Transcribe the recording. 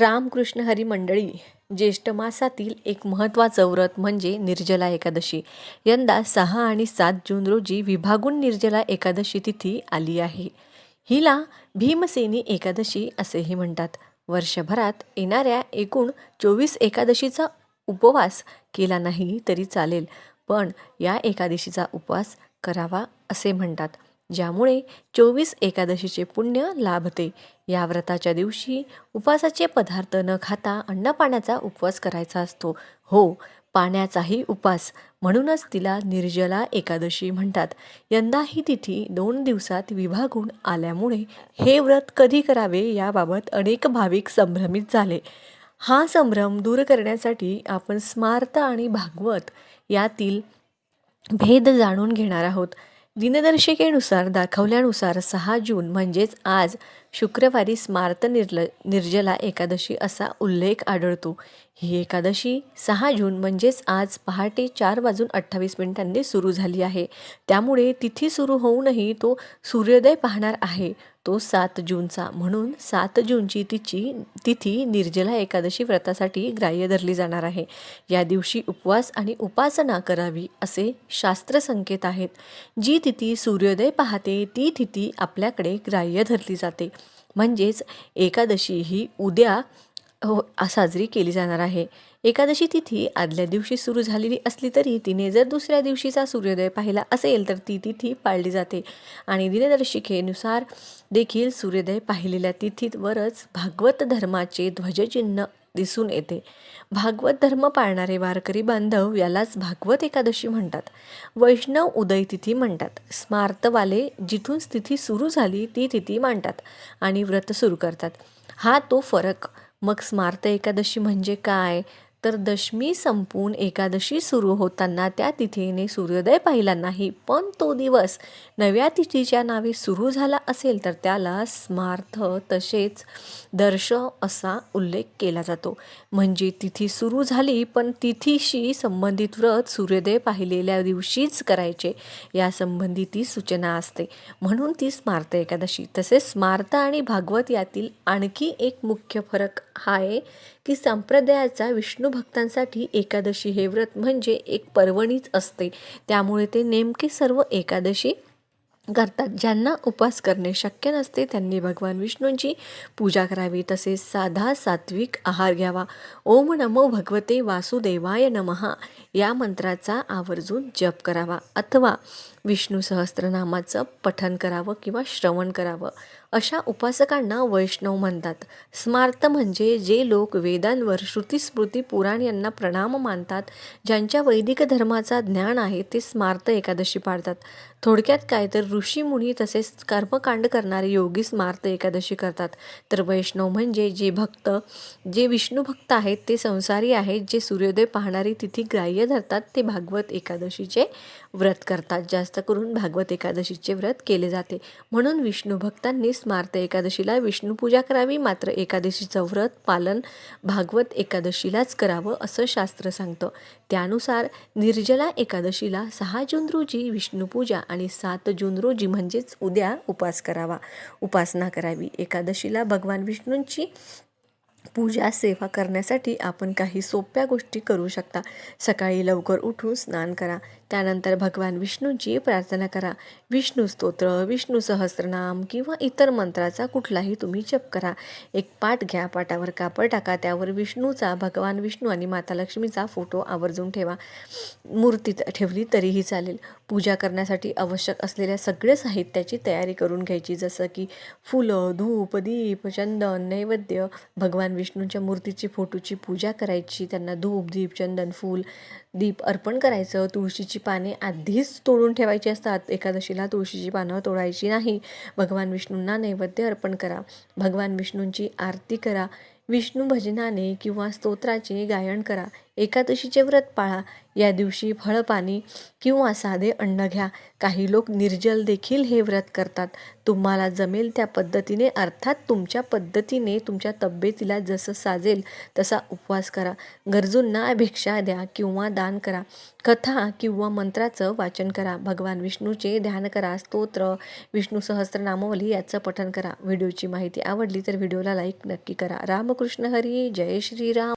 रामकृष्ण हरी मंडळी ज्येष्ठ मासातील एक महत्त्वाचं व्रत म्हणजे निर्जला एकादशी. यंदा सहा आणि सात जून रोजी विभागून निर्जला एकादशी तिथी आली आहे. हिला भीमसेनी एकादशी असेही म्हणतात. वर्षभरात येणाऱ्या एकूण चोवीस एकादशीचा उपवास केला नाही तरी चालेल पण या एकादशीचा उपवास करावा असे म्हणतात. ज्यामुळे चोवीस एकादशीचे पुण्य लाभते. या व्रताच्या दिवशी उपवासाचे पदार्थ न खाता अन्नपाण्याचा उपवास करायचा असतो. हो पाण्याचाही उपास. म्हणूनच तिला निर्जला एकादशी म्हणतात. यंदा ही तिथी दोन दिवसात विभागून आल्यामुळे हे व्रत कधी करावे याबाबत अनेक भाविक संभ्रमित झाले. हा संभ्रम दूर करण्यासाठी आपण स्मार्त आणि भागवत यातील भेद जाणून घेणार आहोत. दिनदर्शिकेनुसार दाखवल्यानुसार सहा जून म्हणजेच आज शुक्रवारी स्मार्त निर्ल निर्जला एकादशी असा उल्लेख आढळतो. ही एकादशी सहा जून म्हणजेच आज पहाटे चार वाजून अठ्ठावीस मिनिटांनी सुरू झाली आहे. त्यामुळे तिथी सुरू होऊनही तो सूर्योदय पाहणार आहे. तो सात जूनचा. म्हणून सात जूनची तिची तिथी निर्जला एकादशी व्रतासाठी ग्राह्य धरली जाणार आहे. या दिवशी उपवास आणि उपासना करावी असे शास्त्र संकेत आहेत. जी तिथी सूर्योदय पाहते ती तिथी आपल्याकडे ग्राह्य धरली जाते. म्हणजेच एकादशी ही उद्या हो साजरी केली जाणार आहे. एकादशी तिथी आदल्या दिवशी सुरू झालेली असली तरी तिने जर दुसऱ्या दिवशीचा सूर्योदय पाहिला असेल तर ती तिथी पाळली जाते. आणि दिनदर्शिकेनुसार देखील सूर्योदय पाहिलेल्या तिथीवरच भागवत धर्माचे ध्वजचिन्ह दिसून येते. भागवत धर्म पाळणारे वारकरी बांधव यालाच भागवत एकादशी म्हणतात. वैष्णव उदय तिथी म्हणतात. स्मार्तवाले जिथून तिथी सुरू झाली ती तिथी मांडतात आणि व्रत सुरू करतात. हा तो फरक मग स्मार्त एकादशी म्हणजे काय? तर दशमी संपून एकादशी सुरू होताना त्या तिथीने सूर्योदय पाहिला नाही पण तो दिवस नव्या तिथीच्या नावे सुरू झाला असेल तर त्याला स्मार्थ तसेच दर्श असा उल्लेख केला जातो. म्हणजे तिथी सुरू झाली पण तिथीशी संबंधित व्रत सूर्योदय पाहिलेल्या दिवशीच करायचे यासंबंधी ती सूचना असते. म्हणून ती स्मार्त एकादशी. तसेच स्मार्त आणि भागवत यातील आणखी एक मुख्य फरक हा आहे की संप्रदायाचा विष्णू भक्तांसाठी एकादशी हे व्रत म्हणजे एक पर्वणीच असते. त्यामुळे ते नेमके सर्व एकादशी करतात. ज्यांना उपवास करणे शक्य नसते त्यांनी भगवान विष्णूंची पूजा करावी. तसेच साधा सात्विक आहार घ्यावा. ओम नमो भगवते वासुदेवाय नमहा या मंत्राचा आवर्जून जप करावा. अथवा विष्णू सहस्त्रनामाचं पठन करावं किंवा श्रवण करावं. अशा उपासकांना वैष्णव म्हणतात. स्मार्त म्हणजे जे लोक वेदांवर श्रुतीस्मृती पुराण यांना प्रणाम मानतात ज्यांच्या वैदिक धर्माचा ज्ञान आहे ते स्मार्त एकादशी पाळतात. थोडक्यात काय तर ऋषीमुनी तसेच कर्मकांड करणारे योगी स्मार्त एकादशी करतात. तर वैष्णव म्हणजे जे भक्त जे विष्णू भक्त आहेत ते संसारी आहेत जे सूर्योदय पाहणारी तिथी ग्राह्य धरतात ते भागवत एकादशीचे व्रत करतात. जास्त करून भागवत एकादशीचे व्रत केले जाते. म्हणून विष्णू भक्तांनी स्मार्त एकादशीला विष्णूपूजा करावी मात्र एकादशीचं व्रत पालन भागवत एकादशीलाच करावं असं शास्त्र सांगतं. त्यानुसार निर्जला एकादशीला सहा जून रोजी विष्णूपूजा आणि सात जून रोजी म्हणजेच उद्या उपास करावा. उपासना करावी. एकादशीला भगवान विष्णूंची पूजा सेवा करण्यासाठी आपण काही सोप्या गोष्टी करू शकता. सकाळी लवकर उठून स्नान करा. त्यानंतर भगवान विष्णूंची प्रार्थना करा. विष्णू स्तोत्र विष्णू सहस्रनाम किंवा इतर मंत्राचा कुठलाही तुम्ही जप करा. एक पाठ घ्या पाटावर कापड टाका त्यावर विष्णूचा भगवान विष्णू आणि माता लक्ष्मीचा फोटो आवर्जून ठेवा. मूर्तीत ठेवली तरीही चालेल. पूजा करण्यासाठी आवश्यक असलेल्या सगळे साहित्याची तयारी करून घ्यायची जसं की फुलं धूप दीप चंदन नैवेद्य. भगवान विष्णूंच्या मूर्तीची फोटोची पूजा करायची. त्यांना धूप दीप चंदन फूल दीप अर्पण करायचं. तुळशीची पाने आधीच तोडून ठेवायची असतात. एकादशीला तुळशीची पानं तोडायची नाही. भगवान विष्णूंना नैवेद्य अर्पण करा. भगवान विष्णूंची आरती करा. विष्णू भजनाने किंवा स्तोत्राचे गायन करा. एकादशीचे व्रत पाळा. या दिवशी फळपाणी किंवा साधे अन्न घ्या. काही लोक निर्जल देखील हे व्रत करतात. तुम्हाला जमेल त्या पद्धतीने अर्थात तुमच्या पद्धतीने तुमच्या तब्येतीला जसं साजेल तसा उपवास करा. गरजूंना भिक्षा द्या किंवा दान करा. कथा किंवा मंत्राचं वाचन करा. भगवान विष्णूचे ध्यान करा. स्तोत्र विष्णू सहस्त्रनामावली याचं पठन करा. व्हिडिओची माहिती आवडली तर व्हिडिओला लाईक नक्की करा. राम कृष्ण हरी जय श्रीराम।